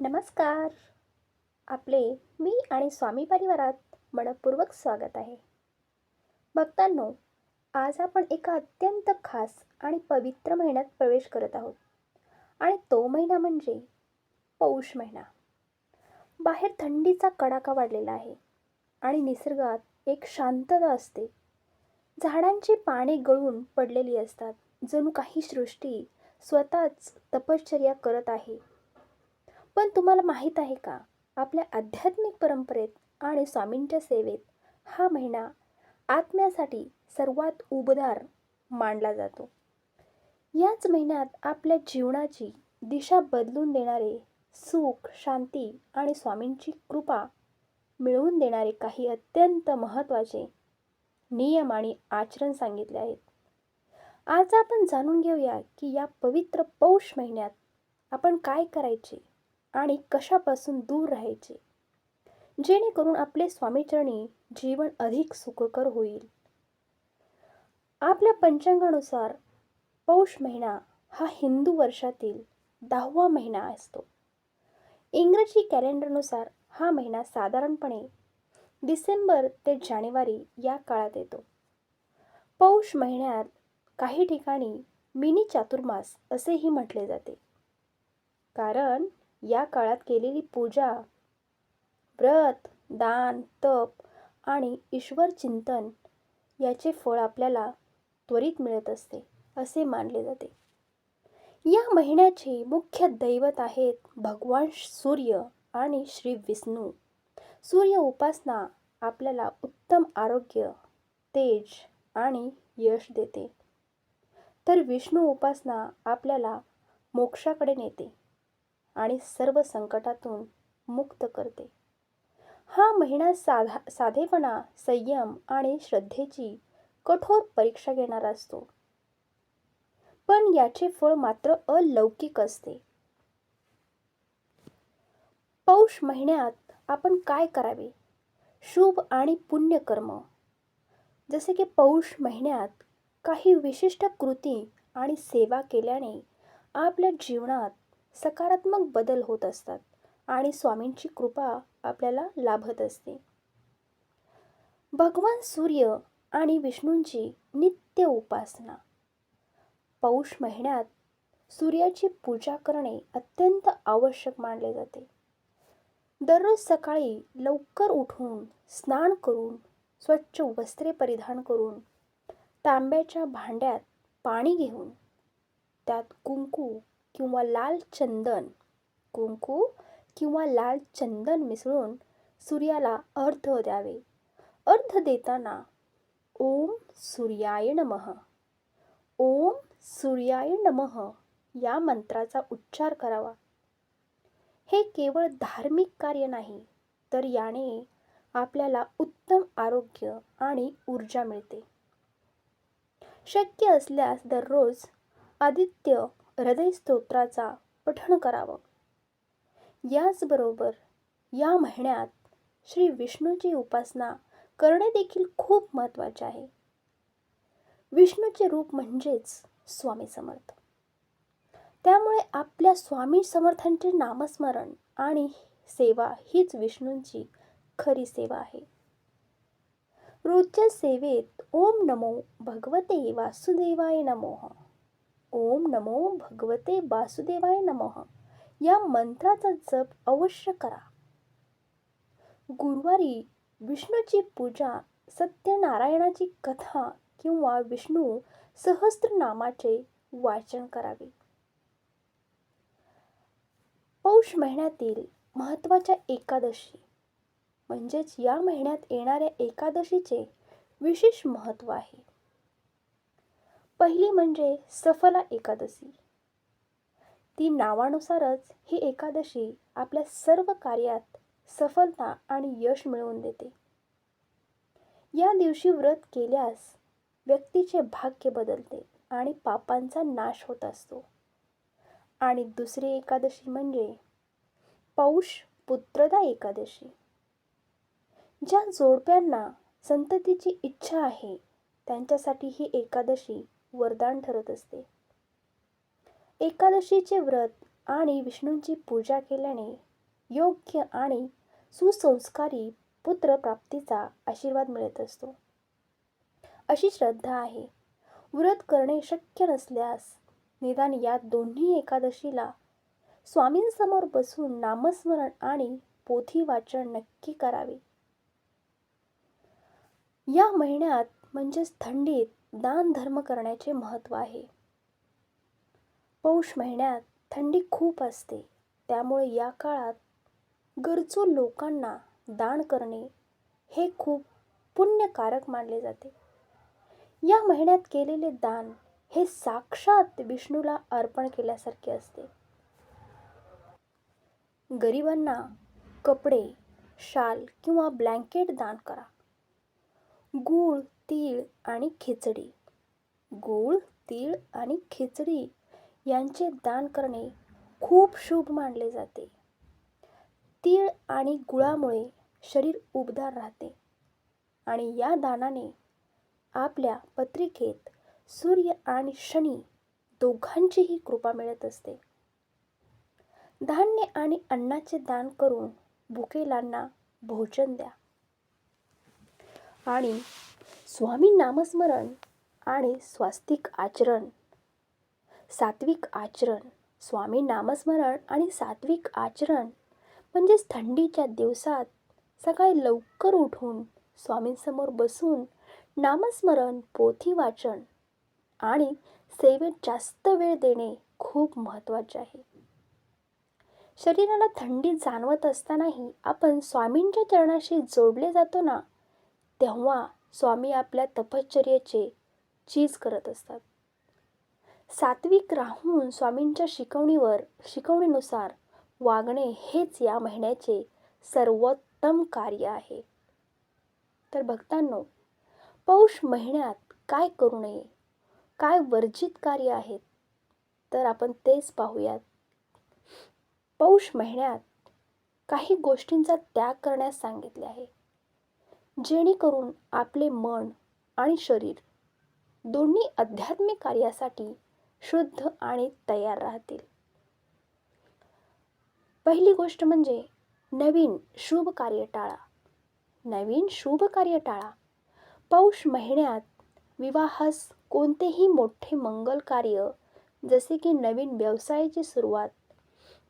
नमस्कार. आपले मी आणि स्वामी परिवारात मनपूर्वक स्वागत आहे. भक्तांनो आज आपण एका अत्यंत खास आणि पवित्र महिन्यात प्रवेश करत आहोत. आणि तो महिना म्हणजे पौष महिना. बाहेर थंडीचा कडाका वाढलेला आहे आणि निसर्गात एक शांतता असते. झाडांची पाने गळून पडलेली असतात जणू काही सृष्टी स्वतःच तपश्चर्या करत आहे. पण तुम्हाला माहीत आहे का? आपल्या आध्यात्मिक परंपरेत आणि स्वामींच्या सेवेत हा महिना आत्म्यासाठी सर्वात उबदार मानला जातो. याच महिन्यात आपल्या जीवनाची दिशा बदलून देणारे सुख शांती आणि स्वामींची कृपा मिळवून देणारे काही अत्यंत महत्त्वाचे नियम आणि आचरण सांगितले आहेत. आज आपण जाणून घेऊया की या पवित्र पौष महिन्यात आपण काय करायचे? आणि कशापासून दूर राहायचे? जेणेकरून आपले स्वामीचरणी जीवन अधिक सुखकर होईल. आपल्या पंचांगानुसार पौष महिना हा हिंदू वर्षातील दहावा महिना असतो. इंग्रजी कॅलेंडरनुसार हा महिना साधारणपणे डिसेंबर ते जानेवारी या काळात येतो. पौष महिन्यात काही ठिकाणी मिनी चातुर्मास असेही म्हटले जाते. कारण या काळात केलेली पूजा व्रत दान तप आणि ईश्वर चिंतन याचे फळ आपल्याला त्वरित मिळत असते असे मानले जाते. या महिन्याचे मुख्य दैवत आहेत भगवान सूर्य आणि श्री विष्णू. सूर्य उपासना आपल्याला उत्तम आरोग्य तेज आणि यश देते. तर विष्णू उपासना आपल्याला मोक्षाकडे नेते. आणि सर्व संकटातून मुक्त करते. हा महिना साधा साधेपणा संयम आणि श्रद्धेची कठोर परीक्षा घेणारा असतो. पण याचे फळ मात्र अलौकिक असते. पौष महिन्यात आपण काय करावे? शुभ आणि पुण्यकर्म. जसे की पौष महिन्यात काही विशिष्ट कृती आणि सेवा केल्याने आपल्या जीवनात सकारात्मक बदल होत असतात आणि स्वामींची कृपा आपल्याला लाभत असते. भगवान सूर्य आणि विष्णूंची नित्य उपासना. पौष महिन्यात सूर्याची पूजा करणे अत्यंत आवश्यक मानले जाते. दररोज सकाळी लवकर उठून स्नान करून स्वच्छ वस्त्रे परिधान करून तांब्याच्या भांड्यात पाणी घेऊन त्यात कुंकू किंवा लाल चंदन कुंकू किंवा लाल चंदन मिसळून सूर्याला अर्ध द्यावे. अर्ध देताना ओम सूर्याय नमः. ओम सूर्याय नमः या मंत्राचा उच्चार करावा. हे केवळ धार्मिक कार्य नाही तर याने आपल्याला उत्तम आरोग्य आणि ऊर्जा मिळते. शक्य असल्यास दररोज आदित्य हृदय स्तोत्राचा पठण करावं. याचबरोबर या महिन्यात श्री विष्णूची उपासना करणे देखील खूप महत्त्वाचे आहे. विष्णूचे रूप म्हणजेच स्वामी समर्थ. त्यामुळे आपल्या स्वामी समर्थांचे नामस्मरण आणि सेवा हीच विष्णूंची खरी सेवा आहे. रोजच्या सेवेत ओम नमो भगवते वासुदेवाय नमोह ओम नमो भगवते वासुदेवाय नमः. या मंत्राचा जप अवश्य करा. गुरुवारी विष्णूची पूजा सत्यनारायणाची कथा किंवा विष्णू सहस्त्रनामाचे वाचन करावे. पौष महिन्यातील महत्त्वाच्या एकादशी म्हणजेच या महिन्यात येणाऱ्या एकादशीचे विशेष महत्त्व आहे. पहिली म्हणजे सफला एकादशी. ती नावानुसारच ही एकादशी आपल्या सर्व कार्यात सफलता आणि यश मिळवून देते. या दिवशी व्रत केल्यास व्यक्तीचे भाग्य बदलते आणि पापांचा नाश होत असतो. आणि दुसरी एकादशी म्हणजे पौष पुत्रदा एकादशी. ज्या जोडप्यांना संततीची इच्छा आहे त्यांच्यासाठी ही एकादशी वरदान ठरत असते. एकादशीचे व्रत आणि विष्णूंची पूजा केल्याने योग्य आणि सुसंस्कारी पुत्रप्राप्तीचा आशीर्वाद मिळत असतो. अशी श्रद्धा आहे. व्रत करणे शक्य नसल्यास निदान या दोन्ही एकादशीला स्वामींसमोर बसून नामस्मरण आणि पोथी वाचन नक्की करावे. या महिन्यात म्हणजेच थंडीत दान धर्म करण्याचे महत्त्व आहे. पौष महिन्यात थंडी खूप असते. त्यामुळे या काळात गरजू लोकांना दान करणे हे खूप पुण्यकारक मानले जाते. या महिन्यात केलेले दान हे साक्षात विष्णूला अर्पण केल्यासारखे असते. गरिबांना कपडे शाल किंवा ब्लँकेट दान करा. गूळ तीळ आणि खिचडी. गूळ तीळ आणि खिचडी यांचे दान करणे खूप शुभ मानले जाते. तीळ आणि गुळामुळे शरीर उबदार राहते आणि या दानाने आपल्या पत्रिकेत सूर्य आणि शनी दोघांचीही कृपा मिळत असते. धान्य आणि अन्नाचे दान करून भुकेलांना भोजन द्या. आणि स्वामी नामस्मरण आणि स्वास्तिक आचरण. सात्विक आचरण स्वामी नामस्मरण आणि सात्विक आचरण म्हणजेच थंडीच्या दिवसात सकाळी लवकर उठून स्वामींसमोर बसून नामस्मरण पोथी वाचन आणि सेवेत जास्त वेळ देणे खूप महत्त्वाचे आहे. शरीराला थंडी जाणवत असतानाही आपण स्वामींच्या चरणाशी जोडले जातो ना तेव्हा स्वामी आपल्या तपश्चर्येचे चीज करत असतात. सात्विक राहून स्वामींच्या शिकवणीवर शिकवणीनुसार वागणे हेच या महिन्याचे सर्वोत्तम कार्य आहे. तर भक्तांनो पौष महिन्यात काय करू नये काय वर्जित कार्य आहेत तर आपण तेच पाहूयात. पौष महिन्यात काही गोष्टींचा त्याग करण्यास सांगितले आहे. जेणेकरून आपले मन आणि शरीर दोन्ही आध्यात्मिक कार्यासाठी शुद्ध आणि तयार राहतील. पहिली गोष्ट म्हणजे नवीन शुभ कार्य टाळा नवीन शुभ कार्य टाळा पौष महिन्यात विवाहास कोणतेही मोठे मंगल कार्य जसे की नवीन व्यवसायाची सुरुवात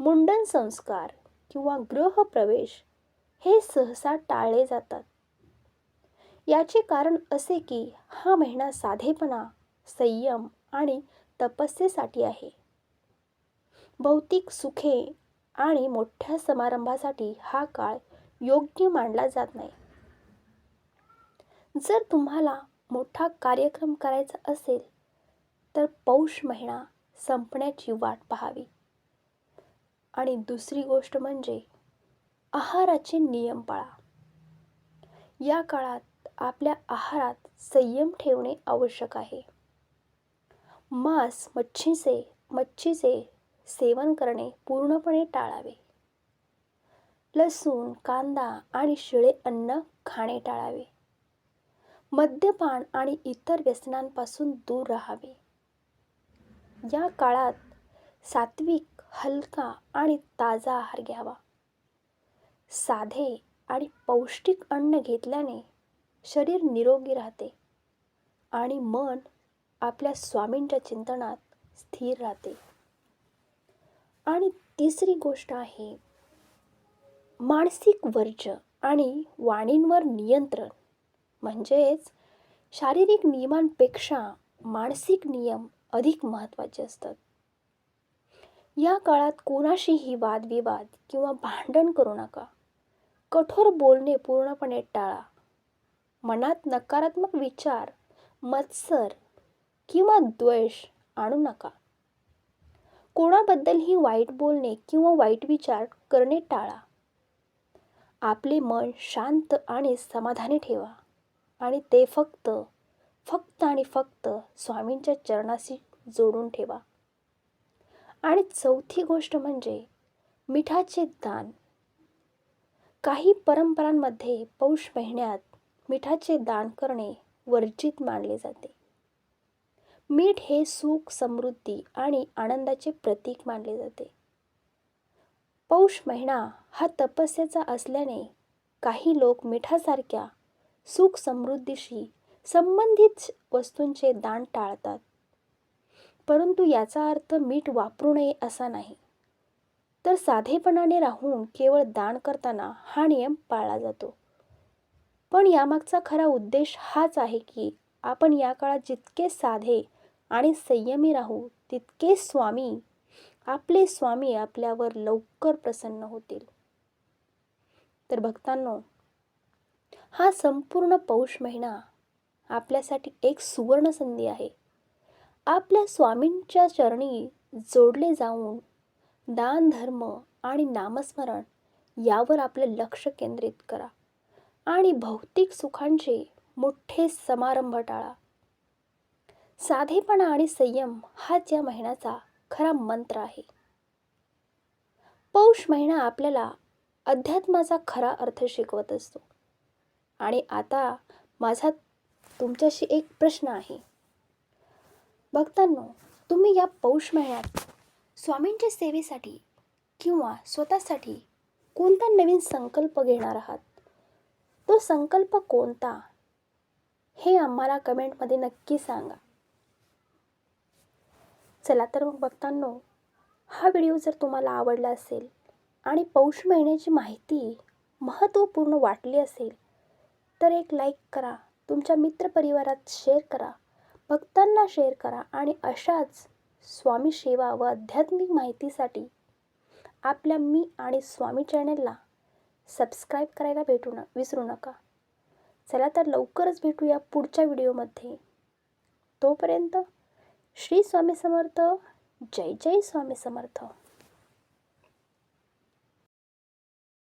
मुंडन संस्कार किंवा गृहप्रवेश हे सहसा टाळले जातात. याचे कारण असे की हा महिना साधेपणा संयम आणि तपस्येसाठी आहे. भौतिक सुखे आणि मोठ्या समारंभासाठी हा काळ योग्य मानला जात नाही. जर तुम्हाला मोठा कार्यक्रम करायचा असेल तर पौष महिना संपण्याची वाट पाहावी. आणि दुसरी गोष्ट म्हणजे आहाराचे नियम पाळा. या काळात आपल्या आहारात संयम ठेवणे आवश्यक आहे. मांस मच्छीचे मच्छीचे सेवन करणे पूर्णपणे टाळावे. लसूण कांदा आणि शिळे अन्न खाणे टाळावे. मद्यपान आणि इतर व्यसनांपासून दूर राहावे. या काळात सात्विक हलका आणि ताजा आहार घ्यावा. साधे आणि पौष्टिक अन्न घेतल्याने शरीर निरोगी राहते आणि मन आपल्या स्वामींच्या चिंतनात स्थिर राहते. आणि तिसरी गोष्ट आहे मानसिक वर्ज आणि वाणींवर नियंत्रण. म्हणजेच शारीरिक नियमांपेक्षा मानसिक नियम अधिक महत्त्वाचे असतात. या काळात कोणाशीही वादविवाद किंवा भांडण करू नका. कठोर बोलणे पूर्णपणे टाळा. मनात नकारात्मक विचार मत्सर किंवा द्वेष आणू नका. कोणाबद्दलही वाईट बोलणे किंवा वाईट विचार करणे टाळा. आपले मन शांत आणि समाधानी ठेवा. आणि ते फक्त फक्त आणि फक्त स्वामींच्या चरणाशी जोडून ठेवा. आणि चौथी गोष्ट म्हणजे मिठाचे दान. काही परंपरांमध्ये पौष महिन्यात मिठाचे दान करणे वर्जित मानले जाते. मीठ हे सुख समृद्धी आणि आनंदाचे प्रतीक मानले जाते. पौष महिना हा तपस्याचा असल्याने काही लोक मिठासारख्या सुख समृद्धीशी संबंधित वस्तूंचे दान टाळतात. परंतु याचा अर्थ मीठ वापरू नये असा नाही. तर साधेपणाने राहून केवळ दान करताना हा नियम पाळला जातो. पण यामागचा खरा उद्देश हाच आहे की आपण या काळात जितके साधे आणि संयमी राहू तितके स्वामी आपले स्वामी आपल्यावर लवकर प्रसन्न होतील. तर भक्तांनो हा संपूर्ण पौष महिना आपल्यासाठी एक सुवर्ण संधी आहे. आपल्या स्वामींच्या चरणी जोडले जाऊन दान धर्म आणि नामस्मरण यावर आपलं लक्ष केंद्रित करा. आणि भौतिक सुखांचे मोठे समारंभ टाळा. साधेपणा आणि संयम हाच या महिन्याचा खरा मंत्र आहे. पौष महिना आपल्याला अध्यात्माचा खरा अर्थ शिकवत असतो. आणि आता माझा तुमच्याशी एक प्रश्न आहे. भक्तांनो तुम्ही या पौष महिन्यात स्वामींच्या सेवेसाठी किंवा स्वतःसाठी कोणता नवीन संकल्प घेणार आहात? तो संकल्प कोणता? हे आम्हाला कमेंटमध्ये नक्की सांगा. चला तर मग बघतानो हा व्हिडिओ जर तुम्हाला आवडला असेल आणि पौष महिन्याची माहिती महत्त्वपूर्ण वाटली असेल तर एक लाईक करा तुमच्या मित्रपरिवारात शेअर करा भक्तांना शेअर करा आणि अशाच स्वामी सेवा व आध्यात्मिक माहितीसाठी आपल्या मी आणि स्वामी चॅनलला सबस्क्राईब करायला भेटू न विसरू नका. चला तर लवकरच भेटूया पुढच्या व्हिडिओमध्ये. तोपर्यंत श्री स्वामी समर्थ जय जय स्वामी समर्थ.